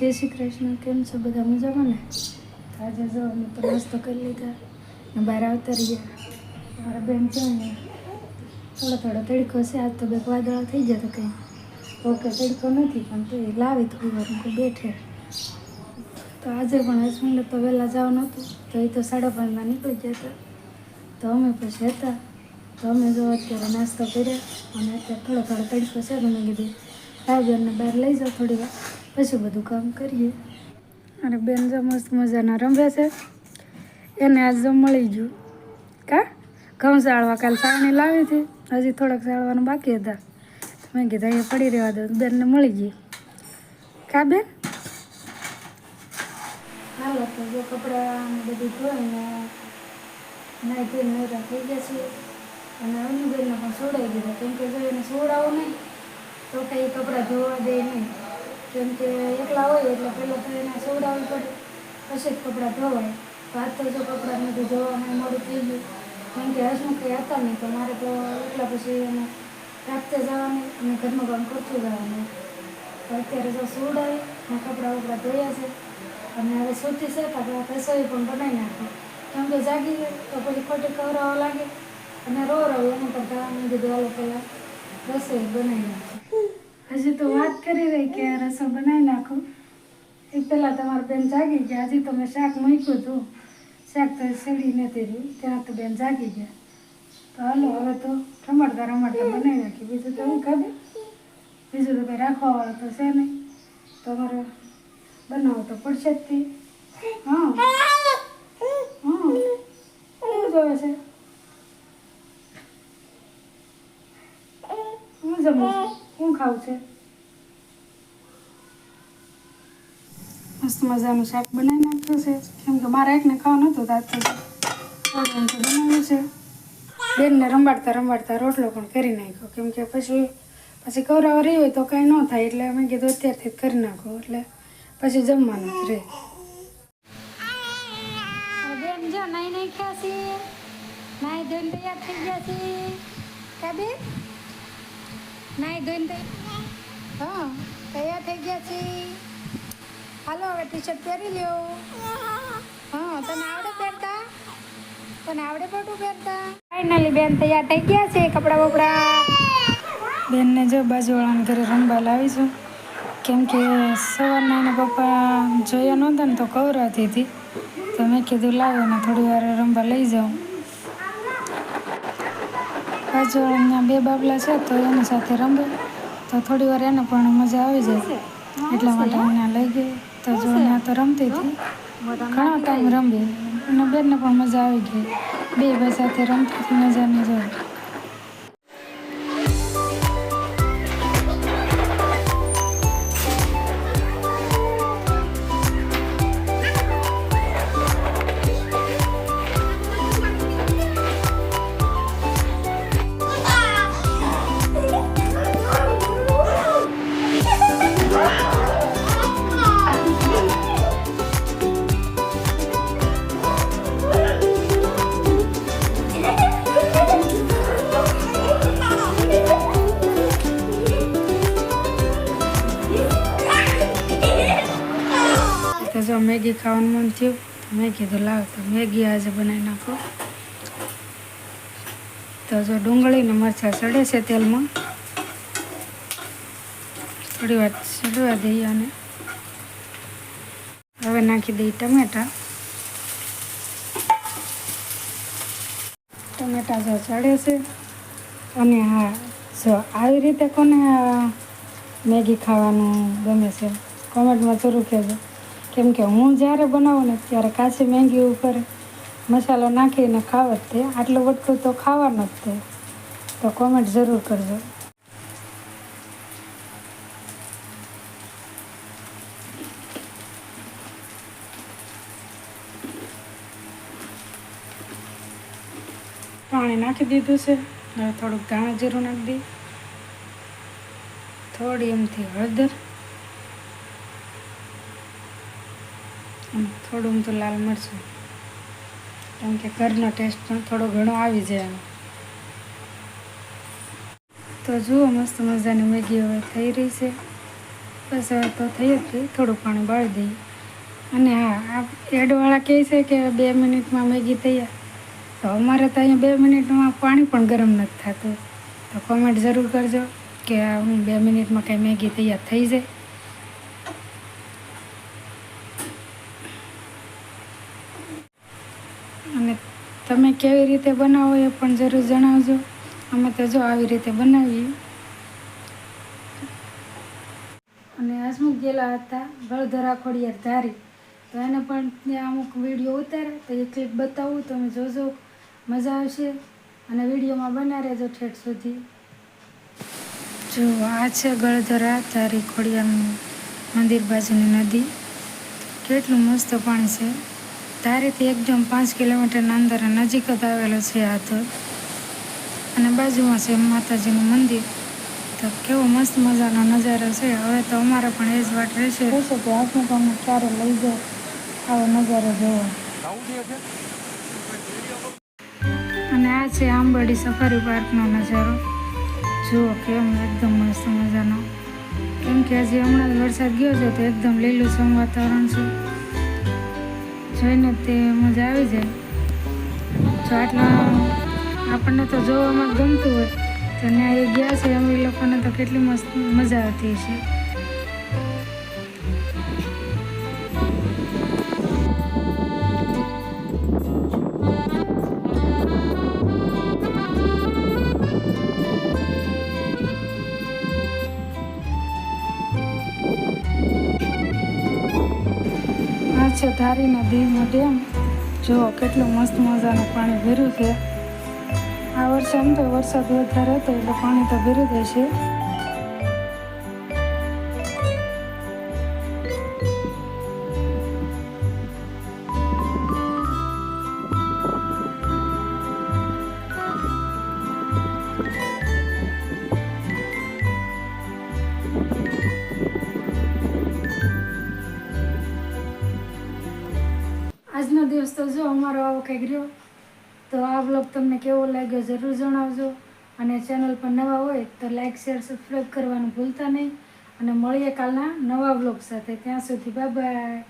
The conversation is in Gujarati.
જય શ્રી કૃષ્ણ, કેમ છો બધા મજામાં ને? આજે જો અમે તો નાસ્તો કરી લીધા ને બહાર આવતા રહ્યા મારા બેન છે ને થોડો થોડો તડકો છે, આજ તો બે વાદળા થઈ ગયા તો કંઈ ઓકે તડકો નથી, પણ તો એ લાવી થોડી વાર બેઠે. તો આજે પણ હસબન્ડ તો વહેલા જવાનું હતું, તો એ તો સાડા પાંચમાં નીકળી ગયા તો અમે પછી હતા. તો અમે જો અત્યારે નાસ્તો કર્યા અને અત્યારે થોડો થોડો તડકો છે તો મેં કીધું બેનને બહાર લઈ જાઓ થોડી વાર. પછી બધું કામ કરીએ. અને બેન જો મસ્ત મજાના રમે છે. એને આજ જો મળી ગયું. કા? ઘઉં સાળવા કાલ સાણી લાવી હતી. હજી થોડાક સાળવાનું બાકી હતા. મેં કીધા અહીંયા પડી રહેવા દો. બેનને મળી ગઈ. કા બેન? હાલો, તો જો કપડાં બધું ધોઈને નાઈ ધોઈને નવરા થઈ ગયા છે. અને અનુબેનને પણ સોડાઈ દીધા. કેમ કે જો એને સોડાવો નહીં, તો કંઈ કપડાં ધોવા દે નહીં. કેમ કે એકલા હોય એટલે પહેલાં તો એને સોડાવવી પડે. પછી જ કપડાં ધોવાય. આજ તો જો કપડાં નથી ધોવામાં મોડું થઈ ગયું. કેમ કે હતા નહીં, તો મારે તો એકલા પછી એને રાખતે જવાની અને ઘરનું કામ કરતું જવાનું અત્યારે જો સોડાવી અને કપડાં વપડા ધોયા છે. અને હવે સૂતી છે, તો રસોઈ પણ બનાવી નાખો. કેમ જાગી જાય તો પછી ખોટી કવરાવા લાગે. અને રો રહો એના કરતાં મેં કીધું, હાલો પહેલાં રસોઈ બનાવી નાખો હજી તો વાત કરી રહી કે આ બનાવી નાખો. એ પહેલાં તમારા બેન જાગી ગયા. હજી તો મેં શાક મૂક્યું હતું. શાક તો સેડી નથી રહ્યું. ત્યાં તો બેન જાગી ગયા. તો હાલો, હવે તો રમાડતા રમાડતા બનાવી નાખી બીજું તો હું ખાધું? બીજું તો કંઈ રાખવાવાળું તો છે નહીં. તમારે બનાવો તો પડશે જ તે. હા. હા. શું જોવે છે? હું જમું છું? શું ખાવું છે? મસ્ત મજાનું શાક બનાવી નાખ્યું છે. કેમ કે મારે એકને ખાવાનું હતું તો તો બનાવ્યું છે. બેનને રંબાડતા રંબાડતા રોટલો પણ કરી નાખ્યો. કેમ કે પછી પછી કવરાવા રહી હોય તો કાંઈ ન થાય એટલે મેં કીધું અત્યારથી જ કરી નાખો. એટલે પછી જમવાનું જ રહે. બેન જો નાઈ નાઈ છે. નાઈ ધોઈને તૈયાર થઈ ગયા છે. કા બેન? નાઈ ધોઈને થઈ હા તૈયાર થઈ ગયા છે. હાલો હવે ટી શર્ટ પહેરી લ્યો. હા તને આવડે પહેરતા? તને આવડે બધું પહેરતા? ફાઇનલી બેન તૈયાર થઈ ગયા છે કપડાં બપડા. બેનને જો બાજુવાળાને ઘરે રમવા લાવીશું. કેમ કે સવારના એના પપ્પા જોયા નહોતા ને તો કવરાતી હતી. તો મેં કીધું લાવો ને થોડી વાર રમવા લઈ જાઉં. બાજુવાળાના બે બાબલા છે, તો એની સાથે રમે તો થોડી વાર એને પણ મજા આવી જાય. એટલા માટે અહીંયા લઈ ગઈ. તો જો ત્યાં તો રમતી હતી. ઘણો ટાઈમ રમી. અને બેનને પણ મજા આવી ગઈ. બે ભાઈ સાથે રમતી હતી, મજાની જોઈ મેગી ખાવાનું મન થયું. તો મેં કીધું લાવ, તો મેગી આજે બનાવી નાખો. તો જો ડુંગળી ને મરચાં ચડે છે તેલમાં. થોડી વાર ચડવા દઈએ અને હવે નાખી દઈએ ટમેટા. ટમેટા જો ચડે છે. અને હા જો આવી રીતે કોને મેગી ખાવાનું ગમે છે? કોમેન્ટમાં જરૂર કહેજો. કેમ કે હું જ્યારે બનાવું ને ત્યારે કાચી મેંગી ઉપર મસાલો નાખીને ખાવ જ તે. આટલું વટકું તો ખાવાનો જ તે. તો કોમેન્ટ જરૂર કરજો. પાણી નાખી દીધું છે. હવે થોડુંક ધાણા જીરું નાખી દઈએ. થોડી એમથી હળદર. થોડું તો લાલ મરચું. કેમ કે ઘરનો ટેસ્ટ પણ થોડો ઘણો આવી જાય. તો જુઓ, મસ્ત મજાની મેગી હવે થઈ રહી છે. બસ હવે તો થઈ જ થોડું પાણી બાળી દઈએ. અને હા, આ એડવાળા કહે છે કે બે મિનિટમાં મેગી તૈયાર. તો અમારે તો અહીંયા બે મિનિટમાં પાણી પણ ગરમ નથી થતું. તો કોમેન્ટ જરૂર કરજો કે હું બે મિનિટમાં કંઈ મેગી તૈયાર થઈ જાય અને તમે કેવી રીતે બનાવો એ પણ જરૂર જણાવજો. અમે તો જો આવી રીતે બનાવીએ. અને હસમુખ ગયેલા હતા વડોદરા ખોડિયાર ધારી. તો એને પણ ત્યાં અમુક વીડિયો ઉતારે, તો એ ક્લિપ બતાવું તમે જોજો. મજા આવશે. અને વિડીયોમાં બના રહેજો ઠેઠ સુધી. જો આ છે ગળધરા ધારી ખોડિયારનું મંદિર બાજુની નદી. કેટલું મસ્ત પાણી છે. ધારીથી એકદમ પાંચ કિલોમીટરના અંદર નજીક જ આવેલો છે આ ધોધ. અને બાજુમાં છે માતાજીનું મંદિર. તો કેવો મસ્ત મજાનો નજારો છે. હવે તો અમારે પણ એ જ વાટ રહેશે. રહેશે કે આપણે તમને ક્યારે લઈ જાય આવો નજારો જોવો. અને આ છે આંબરડી સફારી પાર્કનો નજારો. જુઓ કેમ એકદમ મસ્ત મજાનો. કેમ કે હજી હમણાં જ વરસાદ ગયો છે તો એકદમ લીલુંછમ વાતાવરણ છે. જોઈને તે મજા આવી જાય. જો આટલા આપણને તો જોવામાં ગમતું હોય, તો ત્યાં એ ગયા છે, અમે લોકોને તો કેટલી મસ્ત મજા આવતી છે છે, ધારી નદીનો ડેમ. જુઓ કેટલું મસ્ત મજાનું પાણી ભર્યું છે. આ વર્ષે આમ તો વરસાદ વધારે હતો, એટલે પાણી તો ભર્યું છે દિવસ તો જો અમારો આવો કંઈક રહ્યો, તો આ બ્લોગ તમને કેવો લાગ્યો જરૂર જણાવજો. અને ચેનલ પર નવા હોય તો લાઇક શેર સબસ્ક્રાઈબ કરવાનું ભૂલતા નહીં. અને મળીએ કાલના નવા બ્લોગ સાથે. ત્યાં સુધી બાય બાય